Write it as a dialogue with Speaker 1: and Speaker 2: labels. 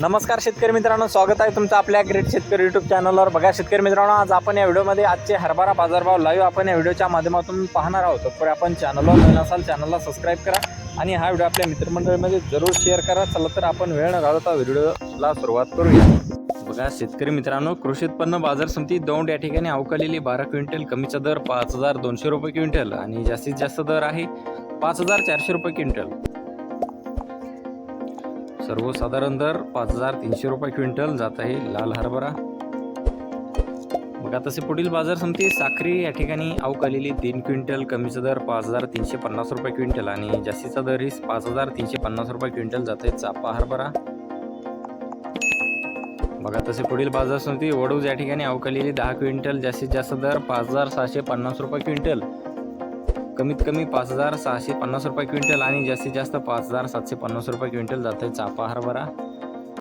Speaker 1: नमस्कार शेतकरी मित्रांनो स्वागत आहे तुमचं आपल्या ग्रेट शेतकरी युट्यूब चॅनलवर बघा शेतकरी मित्रांनो आज आपण या व्हिडिओमध्ये आजचे हरभरा बाजारभाव लाईव्ह आपण या व्हिडिओच्या माध्यमातून पाहणार आहोत. तर आपण चॅनलवर नवीन असाल चॅनलला सबस्क्राईब करा आणि हा व्हिडिओ आपल्या मित्रमंडळीमध्ये जरूर शेअर करा. चला तर आपण वेळ न घालवता व्हिडिओला सुरुवात करूया. बघा शेतकरी मित्रांनो कृषी उत्पन्न बाजार समिती दौंड या ठिकाणी अवकालेली बारा क्विंटल कमीचा दर पाच हजार दोनशे रुपये क्विंटल आणि जास्तीत जास्त दर आहे पाच हजार चारशे रुपये क्विंटल. सर्वसाधारण दर पाच हजार तीनशे रुपये क्विंटल जात आहे लाल हरभरा. बघा तसे पुढील बाजार समती साखरी या ठिकाणी अवकालेली तीन क्विंटल कमीचा दर पाच हजार तीनशे पन्नास रुपये क्विंटल आणि जास्तीचा दर ही पाच हजार तीनशे पन्नास रुपये क्विंटल जात आहे चापा हरभरा. बघा तसे पुढील बाजार समिती वडूज या ठिकाणी अवकालेली दहा क्विंटल जास्तीत जास्त दर पाच हजार सहाशे पन्नास रुपये क्विंटल. कमीत कमी पाच हजार सहाशे पन्नास रुपये क्विंटल आणि जास्तीत जास्त पाच हजार सातशे पन्नास रुपये क्विंटल जाते चापा हरभरा